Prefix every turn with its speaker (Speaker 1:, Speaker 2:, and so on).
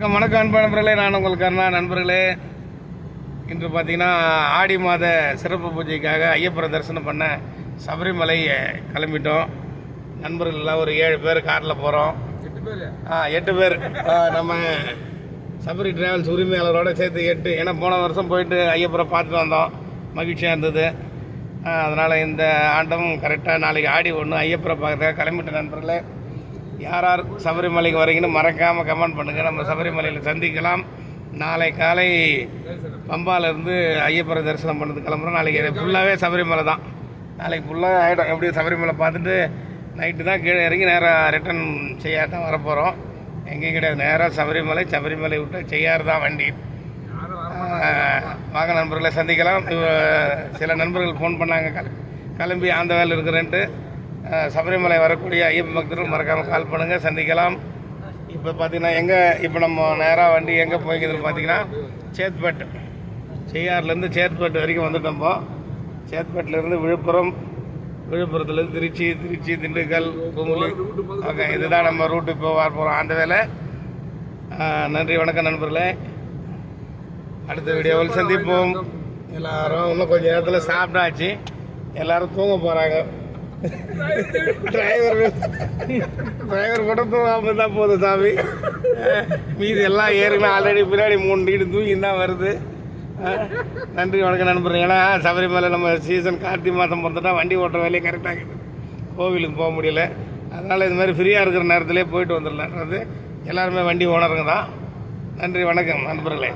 Speaker 1: வணக்கம், அன்பு நண்பர்களே. நான் உங்கள் கருணா நண்பர்களே. இன்று பார்த்தீங்கன்னா ஆடி மாத சிறப்பு பூஜைக்காக ஐயப்பரை தரிசனம் பண்ண சபரிமலை கிளம்பிட்டோம். நண்பர்கள் எல்லாம் ஒரு ஏழு பேர் காரில் போகிறோம் ஆ எட்டு பேர். ஆ, நம்ம சபரி டிராவல்ஸ் உரிமையாளரோட சேர்த்து எட்டு ஏன்னா போன வருஷம் போயிட்டு ஐயப்பரை பார்த்துட்டு வந்தோம். மகிழ்ச்சியாக இருந்தது. அதனால் இந்த ஆண்டும் கரெக்டாக நாளைக்கு ஆடி ஒன்று ஐயப்பரை பார்க்குறதுக்காக கிளம்பிட்ட நண்பர்களே. யார் யார் சபரிமலைக்கு வரீங்கன்னு மறக்காமல் கமெண்ட் பண்ணுங்கள் நம்ம சபரிமலையில் சந்திக்கலாம். நாளை காலை பம்பாலேருந்து ஐயப்பரை தரிசனம் பண்ணது கிளம்புறோம். நாளைக்கு ஃபுல்லாகவே சபரிமலை தான். நாளைக்கு ஃபுல்லாக ஆகிடும் எப்படியும் சபரிமலை பார்த்துட்டு நைட்டு தான் கீழே இறங்கி நேராக ரிட்டர்ன் செய்யார் தான் வரப்போகிறோம் எங்கேயும் கிடையாது. நேராக சபரிமலை சபரிமலை விட்டு செய்யார் தான் வண்டி. வாங்க நண்பர்களை சந்திக்கலாம். சில நண்பர்கள் ஃபோன் பண்ணாங்க. கிளம்பி அந்த வேலை இருக்கிறேன்ட்டு. சபரிமலை வரக்கூடிய ஐயப்ப பக்தர்கள் மறக்காமல் கால் பண்ணுங்கள் சந்திக்கலாம். இப்போ பார்த்தீங்கன்னா எங்கே இப்போ நம்ம நேராக வண்டி எங்கே போய்க்குதுன்னு பார்த்தீங்கன்னா சேத்பட். செய்யாறுலேருந்து சேத்பட் வரைக்கும் வந்துட்டோம் இப்போ. விழுப்புரம் விழுப்புரத்துலேருந்து திருச்சி திருச்சி திண்டுக்கல் குமுளி ஓகே இதுதான் நம்ம ரூட்டு இப்போ வர போகிறோம் அந்த வேலை நன்றி வணக்கம் நண்பர்களே. அடுத்த வீடியோவில் சந்திப்போம். எல்லாரும் இன்னும் கொஞ்சம் நேரத்தில் சாப்பிட்டாச்சு. எல்லாரும் தூங்க போகிறாங்க டிரைவர் டிரைவர் மட்டும் தூங்காமல் தான் போதும் சாமி. மீதி எல்லாம் ஏற்கனவே ஆல்ரெடி பின்னாடி மூணு வீடு தூங்கி தான் வருது. நன்றி வணக்கம் நண்பர் ஏன்னா சபரிமலை நம்ம சீசன் கார்த்திகை மாதம் வந்துட்டா வண்டி ஓட்டுற வேலையை கரெக்டாக இருக்குது. கோவிலுக்கு போக முடியல. அதனால் இது மாதிரி ஃப்ரீயாக இருக்கிற நேரத்திலே போயிட்டு வந்துடலான்றது எல்லாருமே வண்டி ஓனருங்க தான். நன்றி வணக்கம் நண்பர்களே.